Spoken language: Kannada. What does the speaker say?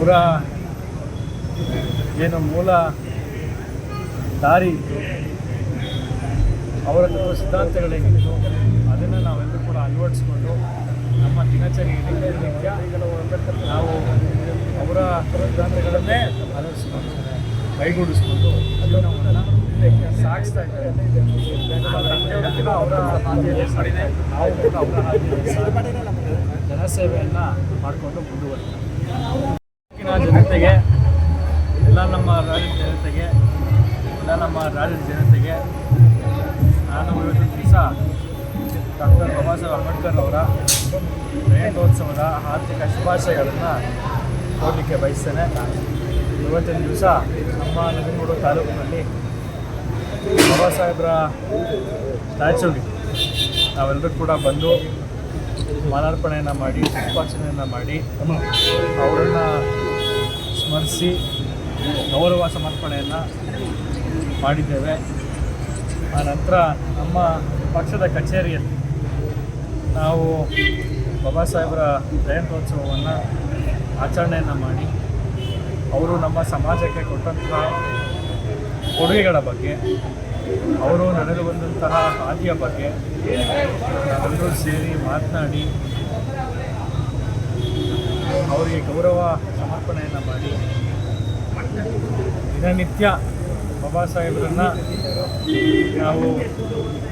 ಅವರ, ಏನು ಮೂಲ ದಾರಿ ಇತ್ತು ಅವರ ತತ್ವ ಸಿದ್ಧಾಂತಗಳೇನಿತ್ತು ಅದನ್ನು ನಾವೆಲ್ಲರೂ ಕೂಡ ಅಳವಡಿಸ್ಕೊಂಡು ನಮ್ಮ ದಿನಚರಿಯಲ್ಲಿ ನಿತ್ಯ ನಾವು ಅವರ ಸಿದ್ಧಾಂತಗಳನ್ನೇ ಅಳವಡಿಸ್ಕೊಂಡು ಕೈಗೂಡಿಸ್ಕೊಂಡು ಜೀವನವನ್ನು ಸಾಗಿಸ್ತಾ ಇದ್ದಾರೆ ಅವರ ನಾವು ಜನಸೇವೆಯನ್ನು ಮಾಡಿಕೊಂಡು ಮುಂದುವರಿತಾರೆ ತಾಲೂಕಿನ ಜನತೆಗೆ ಎಲ್ಲ ನಮ್ಮ ರಾಜ್ಯದ ಜನತೆಗೆ ಎಲ್ಲ ನಮ್ಮ ರಾಜ್ಯದ ಜನತೆಗೆ, ನಾನು ಇವತ್ತಿನ ದಿವಸ ಡಾಕ್ಟರ್ ಬಾಬಾ ಸಾಹೇಬ್ ಅಂಬೇಡ್ಕರ್ ಅವರ ಜಯಂತ್ಯೋತ್ಸವದ ಆರ್ಥಿಕ ಶುಭಾಶಯಗಳನ್ನು ಕೊಡಲಿಕ್ಕೆ ಬಯಸ್ತೇನೆ. ಇವತ್ತಿನ ದಿವಸ ನಮ್ಮ ನಂಜನಗೂಡು ತಾಲೂಕಿನಲ್ಲಿ ಬಾಬಾ ಸಾಹೇಬರ ಸ್ಟ್ಯಾಚ್ಯೂಗೆ ನಾವೆಲ್ಲರೂ ಕೂಡ ಬಂದು ಮಾಲಾರ್ಪಣೆಯನ್ನು ಮಾಡಿ ಪುಷ್ಪಾರ್ಚನೆಯನ್ನು ಮಾಡಿ, ಅವರನ್ನು ಸ್ಮರಿಸಿ ಗೌರವ ಸಮರ್ಪಣೆಯನ್ನು ಮಾಡಿದ್ದೇವೆ. ಆ ನಂತರ ನಮ್ಮ ಪಕ್ಷದ ಕಚೇರಿಯಲ್ಲಿ ನಾವು ಬಾಬಾ ಸಾಹೇಬರ ಜಯಂತ್ಯೋತ್ಸವವನ್ನು ಆಚರಣೆಯನ್ನು ಮಾಡಿ, ಅವರು ನಮ್ಮ ಸಮಾಜಕ್ಕೆ ಕೊಟ್ಟಂತಹ ಕೊಡುಗೆಗಳ ಬಗ್ಗೆ, ಅವರು ನಡೆದು ಬಂದಂತಹ ಹಾದಿಯ ಬಗ್ಗೆ ಎಲ್ಲರೂ ಸೇರಿ ಮಾತನಾಡಿ, ಅವರಿಗೆ ಗೌರವ ಸಮರ್ಪಣೆಯನ್ನು ಮಾಡಿ ದಿನನಿತ್ಯ ಬಾಬಾ ಸಾಹೇಬರನ್ನು ನಾವು